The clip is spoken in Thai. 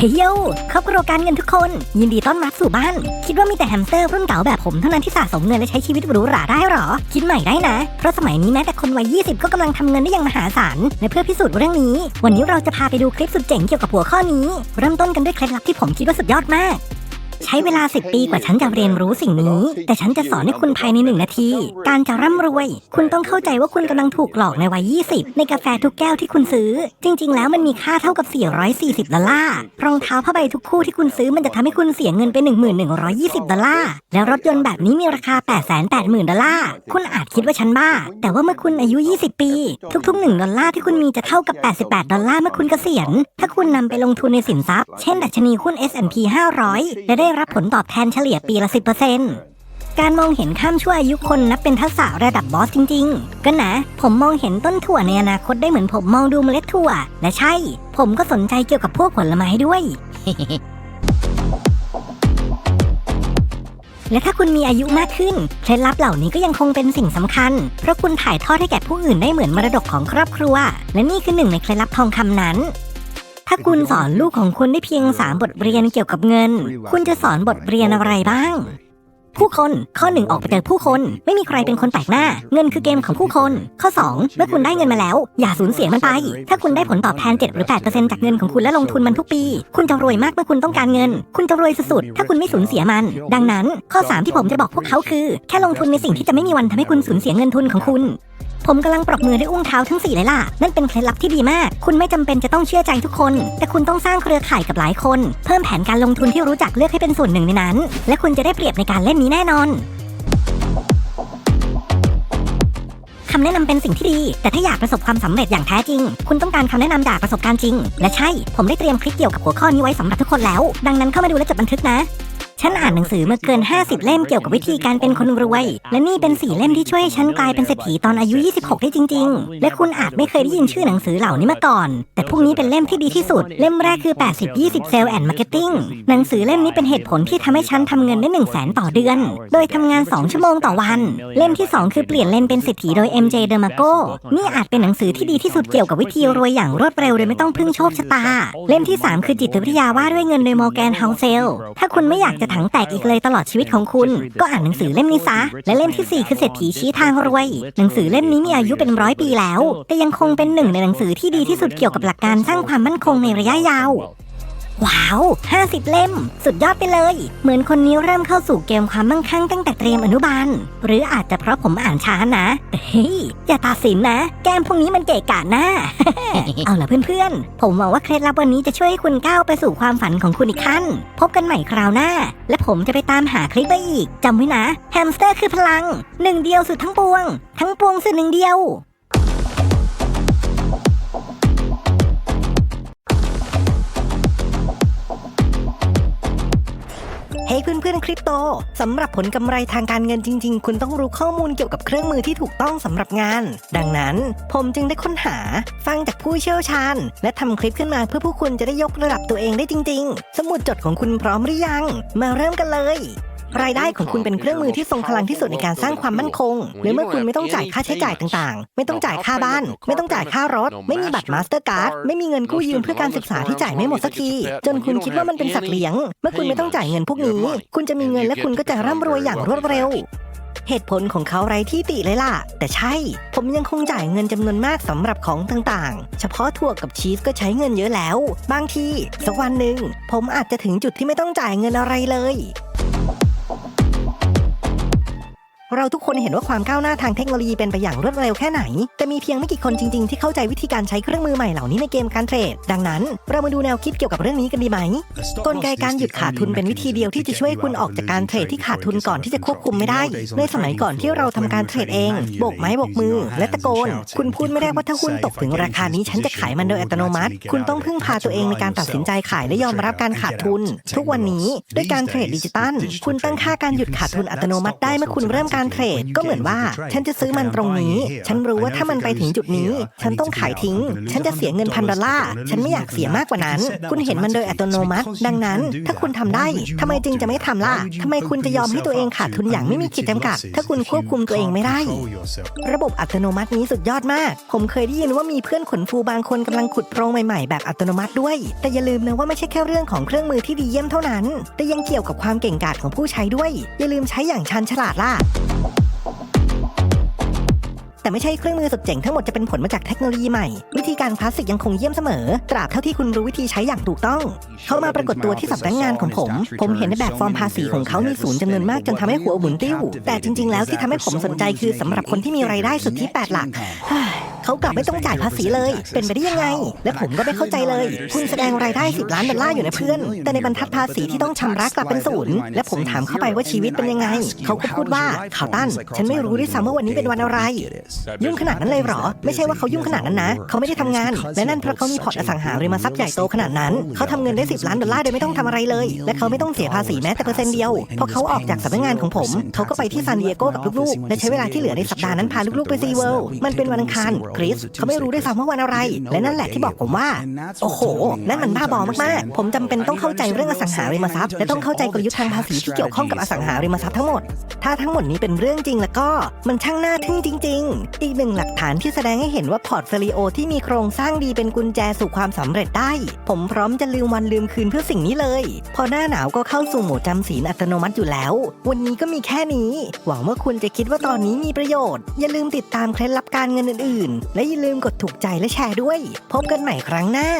เฮ้ยโยครอบครัวการเงินทุกคน ยินดีต้อนรับสู่บ้าน คิดว่ามีแต่แฮมสเตอร์รุ่นเก่าแบบผมเท่านั้นที่สะสมเงินและใช้ชีวิตหรูหราได้หรอ คิดใหม่ได้นะ เพราะสมัยนี้แม้แต่คนวัย 20 ก็กำลังทำเงินได้อย่างมหาศาลและเพื่อพิสูจน์เรื่องนี้ วันนี้เราจะพาไปดูคลิปสุดเจ๋งเกี่ยวกับหัวข้อนี้ เริ่มต้นกันด้วยเคล็ดลับที่ผมคิดว่าสุดยอดมาก ใช้เวลา10ปีกว่าฉันจะเรียนรู้สิ่งนี้ แต่ฉันจะสอนให้คุณภายใน1นาที การจะร่ำรวย คุณต้องเข้าใจว่าคุณกำลังถูกหลอกในวัย 20 ในกาแฟทุกแก้วที่คุณซื้อ จริง ๆ แล้วมันมีค่าเท่ากับ 440 ดอลลาร์ รองเท้าผ้าใบทุกคู่ที่คุณซื้อมันจะทำให้คุณเสียเงินไป 1120 ดอลลาร์ แล้วรถยนต์แบบนี้มีราคา 880,000 ดอลลาร์ คุณอาจคิดว่าฉันบ้า แต่ว่าเมื่อคุณอายุ 20 ปี ทุกๆ 1 ดอลลาร์ที่คุณมีจะเท่ากับ 88 ดอลลาร์เมื่อคุณเกษียณ ถ้าคุณนำไปลงทุนในสินทรัพย์ เช่น ดัชนีหุ้น S&P 500 และได้รับผลตอบแทนเฉลี่ยปีละ 10%การมองเห็นข้ามชั่วอายุคนนับเป็นทักษะระดับบอสจริง ๆ ก็นะ ผมมองเห็นต้นถั่วในอนาคตได้เหมือนผมมองดูเมล็ดถั่ว และใช่ ผมก็สนใจเกี่ยวกับพวกผลไม้ด้วย และถ้าคุณมีอายุมากขึ้น เคล็ดลับเหล่านี้ก็ยังคงเป็นสิ่งสำคัญ เพราะคุณถ่ายทอดให้แก่ผู้อื่นได้เหมือนมรดกของครอบครัว และนี่คือหนึ่งในเคล็ดลับทองคำนั้น ถ้าคุณสอนลูกของคุณได้เพียง3บทเรียนเกี่ยวกับเงิน คุณจะสอนบทเรียนอะไรบ้าง ผู้คนข้อหนึ่งออกไปเจอผู้คน ไม่มีใครเป็นคนแปลกหน้า เงินคือเกมของผู้คน ข้อ 2 เมื่อคุณได้เงินมาแล้ว อย่าสูญเสียมันไป ถ้าคุณได้ผลตอบแทน7หรือ8%จากเงินของคุณและลงทุนมันทุกปี คุณจะรวยมากเมื่อคุณต้องการเงิน คุณจะรวยสุดๆถ้าคุณไม่สูญเสียมัน ดังนั้น ข้อ 3 ที่ผมจะบอกพวกเขาคือ แค่ลงทุนในสิ่งที่จะไม่มีวันทำให้คุณสูญเสียเงินทุนของคุณ ผมกำลังปรบมือด้วยอุ้งเท้าทั้ง 4 เลยล่ะ นั่นเป็นเคล็ดลับที่ดีมาก คุณไม่จำเป็นจะต้องเชื่อใจทุกคน แต่คุณต้องสร้างเครือข่ายกับหลายคน เพิ่มแผนการลงทุนที่รู้จักเลือกให้เป็นส่วนหนึ่งในนั้น และคุณจะได้เปรียบในการเล่นนี้แน่นอนคำแนะนำเป็นสิ่งที่ดี แต่ถ้าอยากประสบความสำเร็จอย่างแท้จริง คุณต้องการคำแนะนำจากประสบการณ์จริง และใช่ ผมได้เตรียมคลิปเกี่ยวกับหัวข้อนี้ไว้สำหรับทุกคนแล้ว ดังนั้นเข้ามาดูและจดบันทึกนะ ฉันอ่านหนังสือมาเกิน 50 เล่มเกี่ยวกับวิธีการเป็นคนรวย และนี่เป็นสี่เล่มที่ช่วยให้ฉันกลายเป็นเศรษฐีตอนอายุ 26 ได้จริง ๆ และคุณอาจไม่เคยได้ยินชื่อหนังสือเหล่านี้มาก่อน แต่พวกนี้เป็นเล่มที่ดีที่สุด เล่มแรกคือ 80 20 Sale and Marketing หนังสือเล่มนี้เป็นเหตุผลที่ทำให้ฉันทำเงินได้ 1 0 0 0 0แสนต่อเดือน โดยทำงาน 2 ชั่วโมงต่อวัน เล่มที่ 2 คือเปลี่ยนเลนเป็นเศรษฐีโดย MJ d e m a g o นี่อาจเป็นหนังสือที่ดีที่สุดเกี่ยวกับวิธีรวยอย่างรวดเร็วโดยไม่ต้องพึ่งโชคชะตา เล่มที่ 3 คือจิตวิทยาว่าด้วยเงินโดย Morgan Housel ถ้าคุณไม่อยากจะถังแตกอีกเลยตลอดชีวิตของคุณ ก็อ่านหนังสือเล่มนี้ซะ และเล่มทีสี่ 4 คือเศรษฐีชี้ทางรวย หนังสือเล่มนี้มีอายุเป็นร้อยปีแล้ว แต่ยังคงเป็นหนึ่งในหนังสือที่ดีที่สุดเกี่ยวกับหลักการสร้างความมั่นคงในระยะยาว ว้าว 50 เล่ม สุดยอดไปเลย เหมือนคนนี้เริ่มเข้าสู่เกมความมั่งคั่งตั้งแต่เตรียมอนุบาล หรืออาจจะเพราะผมอ่านช้านะ เฮ้ย อย่าตัดสินนะ แกมพวกนี้มันเกะกะหน้า เอาล่ะเพื่อนๆ ผมหวังว่าเคล็ดลับวันนี้จะช่วยให้คุณก้าวไปสู่ความฝันของคุณอีกขั้น พบกันใหม่คราวหน้า และผมจะไปตามหาคลิปไปอีกจำไว้นะ แฮมสเตอร์คือพลัง หนึ่งเดียวสุดทั้งปวง ทั้งปวงสุดหนึ่งเดียว เพื่อนๆคริปโตสำหรับผลกำไรทางการเงินจริง ๆ คุณต้องรู้ข้อมูลเกี่ยวกับเครื่องมือที่ถูกต้องสำหรับงาน ดังนั้น ผมจึงได้ค้นหาฟังจากผู้เชี่ยวชาญ และทำคลิปขึ้นมาเพื่อผู้คุณจะได้ยกระดับตัวเองได้จริง ๆ สมุดจดของคุณพร้อมหรือยัง มาเริ่มกันเลย รายได้ของคุณเป็นเครื่องมือที่ทรงพลังที่สุดในการสร้างความมั่นคงหรือเมื่อคุณไม่ต้องจ่ายค่าใช้จ่ายต่างๆ ไม่ต้องจ่ายค่าบ้าน ไม่ต้องจ่ายค่ารถ ไม่มีบัตรมาสเตอร์การ์ดไม่มีเงินกู้ยืมเพื่อการศึกษาที่จ่ายไม่หมดสักที จนคุณคิดว่ามันเป็นสัตว์เลี้ยง เมื่อคุณไม่ต้องจ่ายเงินพวกนี้ คุณจะมีเงินและคุณก็จะร่ำรวยอย่างรวดเร็วเหตุผลของเขาไร้ที่ติเลยล่ะ แต่ใช่ ผมยังคงจ่ายเงินจำนวนมากสำหรับของต่างๆ เฉพาะถั่วกับชีสก็ใช้เงินเยอะแล้ว บางทีสักวันหนึ่งผมอาจจะถึงจุดที่ไม่ต้องจ่ายเงินอะไรเลย เราทุกคนเห็นว่าความก้าวหน้าทางเทคโนโลยีเป็นไปอย่างรวดเร็วแค่ไหน แต่มีเพียงไม่กี่คนจริง ๆ ที่เข้าใจวิธีการใช้เครื่องมือใหม่เหล่านี้ในเกมการเทรด ดังนั้น เรามาดูแนวคิดเกี่ยวกับเรื่องนี้กันดีไหม กลไกการหยุดขาดทุนเป็นวิธีเดียวที่จะช่วยคุณออกจากการเทรดที่ขาดทุนก่อนที่จะควบคุมไม่ได้ ในสมัยก่อนที่เราทำการเทรดเองโบกไม้โบกมือ และตะโกน คุณพูดไม่ได้ว่าถ้าหุ้นตกถึงราคานี้ฉันจะขายมันโดยอัตโนมัติ คุณต้องพึ่งพาตัวเองในการตัดสินใจขายและยอมรับการขาดทุน ทุกวันนี้ด้วยการเทรดดิจิตัล คุณตั้งค่าการหยุดขาดทุนอัตโนมัติได้เมื่อคุณเริ่มการการเทรดก็เหมือนว่า ฉันจะซื้อมันตรงนี้ ฉันรู้ว่าถ้ามันไปถึงจุดนี้ ฉันต้องขายทิ้ง ฉันจะเสียเงินพันดอลลาร์ ฉันไม่อยากเสียมากกว่านั้น คุณเห็นมันโดยอัตโนมัติ ดังนั้น ถ้าคุณทำได้ทำไมจึงจะไม่ทำล่ะทำไมคุณจะยอมให้ตัวเองขาดทุนอย่างไม่มีขีดจำกัด ถ้าคุณควบคุมตัวเองไม่ได้ ระบบอัตโนมัตินี้สุดยอดมาก ผมเคยได้ยินว่ามีเพื่อนขนฟูบางคนกำลังขุดโพรงใหม่ ๆ แบบอัตโนมัติด้วย แต่อย่าลืมนะว่าไม่ใช่แค่เรื่องของเครื่องมือที่ดีเยี่ยมเท่านั้น แต่ยังเกี่ยวกับความเก่งกาจของผู้ใช้ด้วย อย่าลืมใช้อย่างชันฉลาดล่ะแต่ไม่ใช่เครื่องมือสุดเจ๋งทั้งหมดจะเป็นผลมาจากเทคโนโลยีใหม่ วิธีการคลาสสิกยังคงเยี่ยมเสมอ ตราบเท่าที่คุณรู้วิธีใช้อย่างถูกต้อง เขามาปรากฏตัวที่สำนักงานของผม ผมเห็นในแบบฟอร์มภาษีของเขามีศูนย์จำนวนมากจนทำให้หัวหมุนติ้ว แต่จริงๆแล้วที่ทำให้ผมสนใจคือสำหรับคนที่มีรายได้สุทธิ8หลัก เขากลับไม่ต้องจ่ายภาษีเลย เป็นไปได้ยังไง และผมก็ไม่เข้าใจเลย คุณแสดงรายได้ 10 ล้านดอลลาร์อยู่นะเพื่อน แต่ในบรรทัดภาษีที่ต้องชำระกลับเป็นศูนย์ และผมถามเข้าไปว่าชีวิตเป็นยังไง เขาก็พูดว่าข่าวตั้น ฉันไม่รู้ด้วยซ้ำว่าวันนี้เป็นวันอะไร ยุ่งขนาดนั้นเลยเหรอ ไม่ใช่ว่าเขายุ่งขนาดนั้นนะ เขาไม่ได้ทำงาน และนั่นเพราะเขามีพอร์ตอสังหาริมทรัพย์ใหญ่โตขนาดนั้น เขาทำเงินได้ 10 ล้านดอลลาร์โดยไม่ต้องทำอะไรเลย และเขาไม่ต้องเสียภาษีแม้แต่เปอร์เซ็นต์เดียวพอเขาออกจากสำนักงานของผม เขาก็ไปที่ซานดิเอโกกับลูกๆ และใช้เวลาที่เหลือในสัปดาห์นั้นพาลูกๆไปซีเวิลด์มันเป็นวันอังคารริสเขาไม่รู้ด้วยซ้ำว่าวันอะไร และนั่นแหละที่บอกผมว่า โอ้โห นั่นมันบ้าบอมากๆ ผมจำเป็นต้องเข้าใจเรื่องอสังหาริมทรัพย์ และต้องเข้าใจกลยุทธ์ทางภาษีที่เกี่ยวข้องกับอสังหาริมทรัพย์ทั้งหมด ถ้าทั้งหมดนี้เป็นเรื่องจริงแล้วก็มันช่างน่าทึ่งจริง ๆ อีกหนึ่งหลักฐานที่แสดงให้เห็นว่าพอร์ตโฟลิโอที่มีโครงสร้างดีเป็นกุญแจสู่ความสำเร็จได้ ผมพร้อมจะลืมวันลืมคืนเพื่อสิ่งนี้เลย พอหน้าหนาวก็เข้าสู่โหมดจำศีลอัตโนมัติอยู่แล้ว วันนี้ก็มีแค่นี้ หวังว่าคุณจะคิดว่าตอนนี้มีประโยชน์ อย่าลืมติดตามเคล็ดลับการเงินอื่นๆและอย่าลืมกดถูกใจและแชร์ด้วย พบกันใหม่ครั้งหน้า